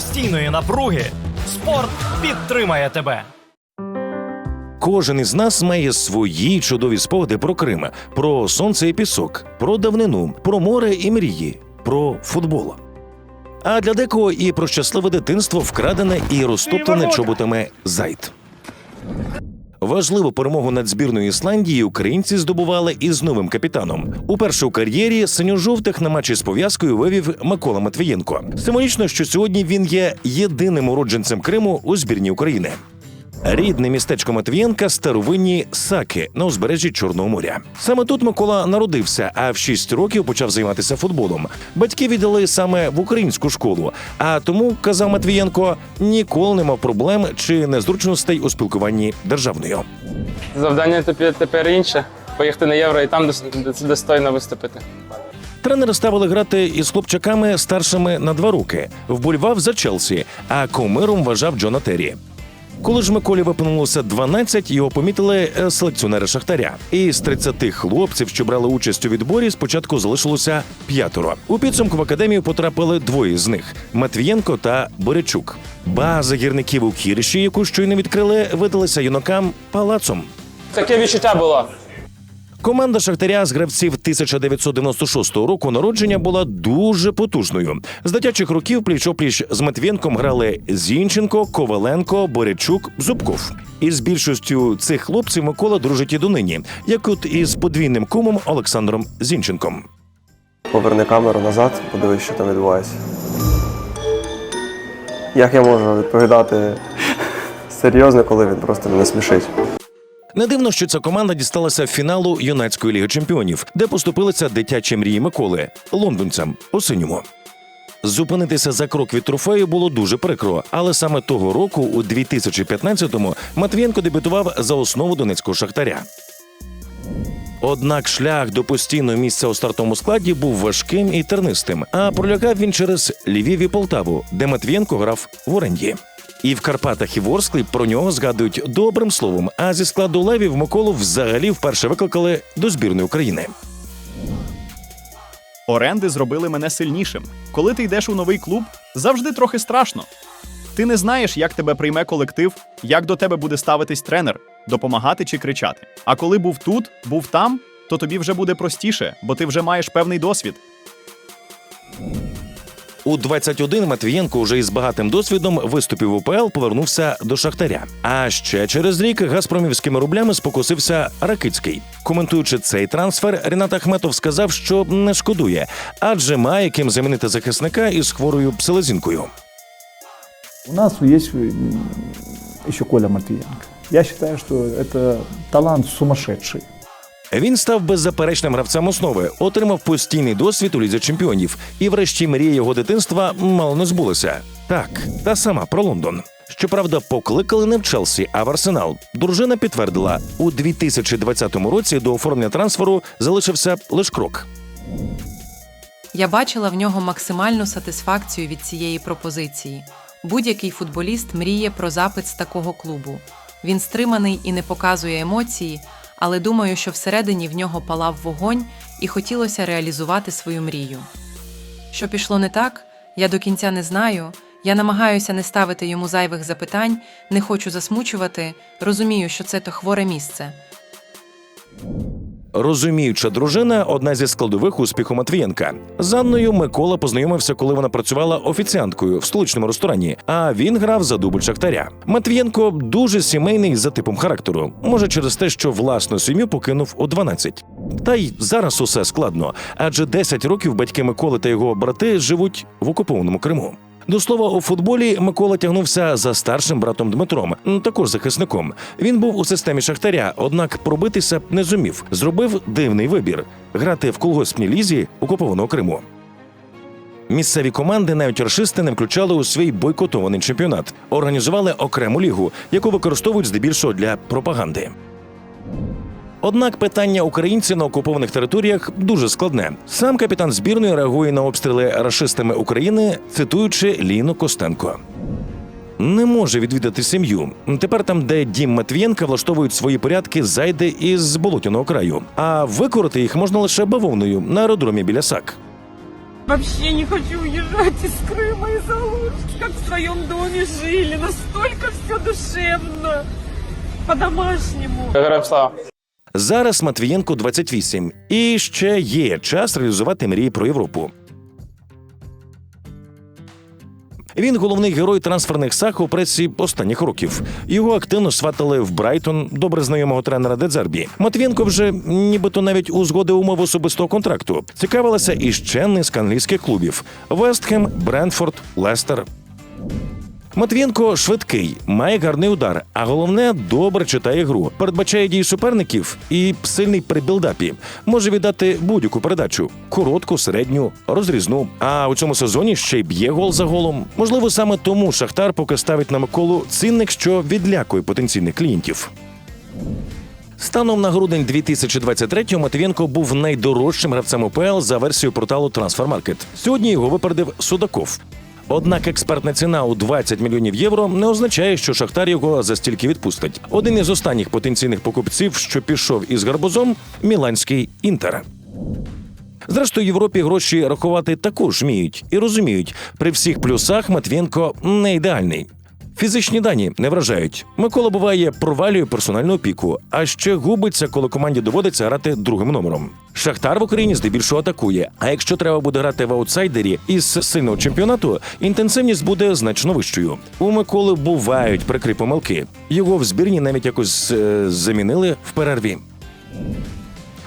постійної напруги, спорт підтримає тебе. Кожен із нас має свої чудові спогади про Крим, про сонце і пісок, про давнину, про море і мрії, про футбол. А для декого і про щасливе дитинство вкрадене і розтоптане чоботами зайд. Важливу перемогу над збірною Ісландії українці здобували із новим капітаном. Уперше у кар'єрі синьо-жовтих на матчі з пов'язкою вивів Микола Матвієнко. Символічно, що сьогодні він є єдиним уродженцем Криму у збірні України. Рідне містечко Матвієнка старовинні Саки на узбережжі Чорного моря. Саме тут Микола народився, а в 6 років почав займатися футболом. Батьки віддали саме в українську школу. А тому, казав Матвієнко, ніколи не мав проблем чи незручностей у спілкуванні державною. Завдання тепер, інше. Поїхати на євро і там дос- дос- достойно виступити. Тренери ставили грати із хлопчаками старшими на два роки. Вболівав за Челсі, а кумиром вважав Джона Террі. Коли ж Миколі виповнилося 12, його помітили е, селекціонери Шахтаря. І з 30 хлопців, що брали участь у відборі, спочатку залишилося п'ятеро. У підсумку в академію потрапили двоє з них: Матвієнко та Борячук. База гірників у Кірші, яку щойно відкрили, видалася юнакам палацом. Таке відчуття було. Команда Шахтаря з гравців 1996 року народження була дуже потужною. З дитячих років пліч-опліч з Матвєнком грали Зінченко, Коваленко, Борячук, Зубков. Із більшістю цих хлопців Микола дружить і донині, як от із подвійним кумом Олександром Зінченком. Поверни камеру назад, подивись, що там відбувається. Як я можу відповідати серйозно, коли він просто мене смішить? Не дивно, що ця команда дісталася фіналу юнацької ліги чемпіонів, де поступилися дитячі мрії Миколи лондонцям у синьому. Зупинитися за крок від трофею було дуже прикро, але саме того року, у 2015-му, Матвієнко дебютував за основу донецького шахтаря. Однак шлях до постійного місця у стартовому складі був важким і тернистим, а пролягав він через Львів і Полтаву, де Матвієнко грав в оренді. І в Карпатах і Ворсклі про нього згадують добрим словом. А зі складу левів Миколу взагалі вперше викликали до збірної України. Оренди зробили мене сильнішим. Коли ти йдеш у новий клуб, завжди трохи страшно. Ти не знаєш, як тебе прийме колектив, як до тебе буде ставитись тренер, допомагати чи кричати. А коли був тут, був там, то тобі вже буде простіше, бо ти вже маєш певний досвід. У 21 Матвієнко вже із багатим досвідом виступів УПЛ повернувся до Шахтаря. А ще через рік газпромівськими рублями спокусився Ракицький. Коментуючи цей трансфер, Рінат Ахметов сказав, що не шкодує, адже має ким замінити захисника із хворою селезінкою. У нас м, еще Коля Матвиенко. Я считаю, что это талант сумасшедший. Він став беззаперечним гравцем основи, отримав постійний досвід у лізі чемпіонів, і врешті мрія його дитинства мало не збулася. Так, та сама про Лондон. Щоправда, покликали не в Челсі, а в Арсенал. Дружина підтвердила, у 2020 році до оформлення трансферу залишився лише крок. Я бачила в нього максимальну сатисфакцію від цієї пропозиції. Будь-який футболіст мріє про запит з такого клубу. Він стриманий і не показує емоції, але думаю, що всередині в нього палав вогонь і хотілося реалізувати свою мрію. Що пішло не так, я до кінця не знаю. Я намагаюся не ставити йому зайвих запитань, не хочу засмучувати, розумію, що це то хворе місце. Розуміюча дружина одна зі складових успіху Матвієнка. З Анною Микола познайомився, коли вона працювала офіціанткою в столичному ресторані, а він грав за дубль Шахтаря. Матвієнко дуже сімейний за типом характеру. Може, через те, що власну сім'ю покинув у 12. Та й зараз усе складно, адже 10 років батьки Миколи та його брати живуть в окупованому Криму. До слова, у футболі Микола тягнувся за старшим братом Дмитром, також захисником. Він був у системі Шахтаря, однак пробитися не зумів. Зробив дивний вибір грати в колгоспній лізі окупованого Криму. Місцеві команди, навіть рашисти, не включали у свій бойкотований чемпіонат, організували окрему лігу, яку використовують здебільшого для пропаганди. Однак питання українців на окупованих територіях дуже складне. Сам капітан збірної реагує на обстріли рашистами України, цитуючи Ліну Костенко. Не може відвідати сім'ю. Тепер там, де дім Матвієнка влаштовують свої порядки зайди із болотяного краю. А викорити їх можна лише бавовною на аеродромі біля САК. Вообще не хочу уезжать из Крыма, из Алушки, как в своем доме жили. Настолько все душевно, по-домашнему. Зараз Матвієнку 28, і ще є час реалізувати мрії про Європу. Він головний герой трансферних саг у пресі останніх років. Його активно сватали в Брайтон, добре знайомого тренера Дедзербі. Матвієнко вже нібито навіть узгодив умови особистого контракту. Цікавилася і ще низка англійських клубів: Вестхем, Брентфорд, Лестер. Матвієнко швидкий, має гарний удар, а головне добре читає гру, передбачає дії суперників і сильний при білдапі. Може віддати будь-яку передачу коротку, середню, розрізну. А у цьому сезоні ще й б'є гол за голом. Можливо, саме тому Шахтар поки ставить на Миколу цінник, що відлякує потенційних клієнтів. Станом на грудень 2023-го Матвієнко був найдорожчим гравцем УПЛ за версією порталу Transfermarkt. Сьогодні його випередив Судаков. Однак експертна ціна у 20 мільйонів євро не означає, що Шахтар його за стільки відпустить. Один із останніх потенційних покупців, що пішов із гарбузом, міланський інтер. Зрештою, Європі гроші рахувати також вміють і розуміють, при всіх плюсах Матвієнко не ідеальний. Фізичні дані не вражають. Микола буває провалює персональну опіку, а ще губиться, коли команді доводиться грати другим номером. Шахтар в Україні здебільшого атакує. А якщо треба буде грати в аутсайдері із сильного чемпіонату, інтенсивність буде значно вищою. У Миколи бувають прикрі помилки. Його в збірні навіть якось е, замінили в перерві.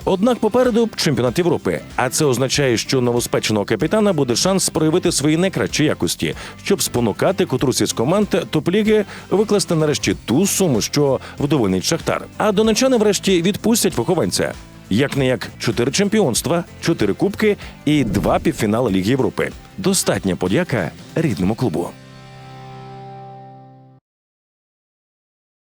Однак попереду чемпіонат Європи, а це означає, що новоспеченого капітана буде шанс проявити свої найкращі якості, щоб спонукати котрусь із команд топ-ліги викласти нарешті ту суму, що вдовольнить Шахтар. А донечани врешті відпустять вихованця. Як не як чотири чемпіонства, чотири кубки і два півфінали Ліги Європи. Достатня подяка рідному клубу.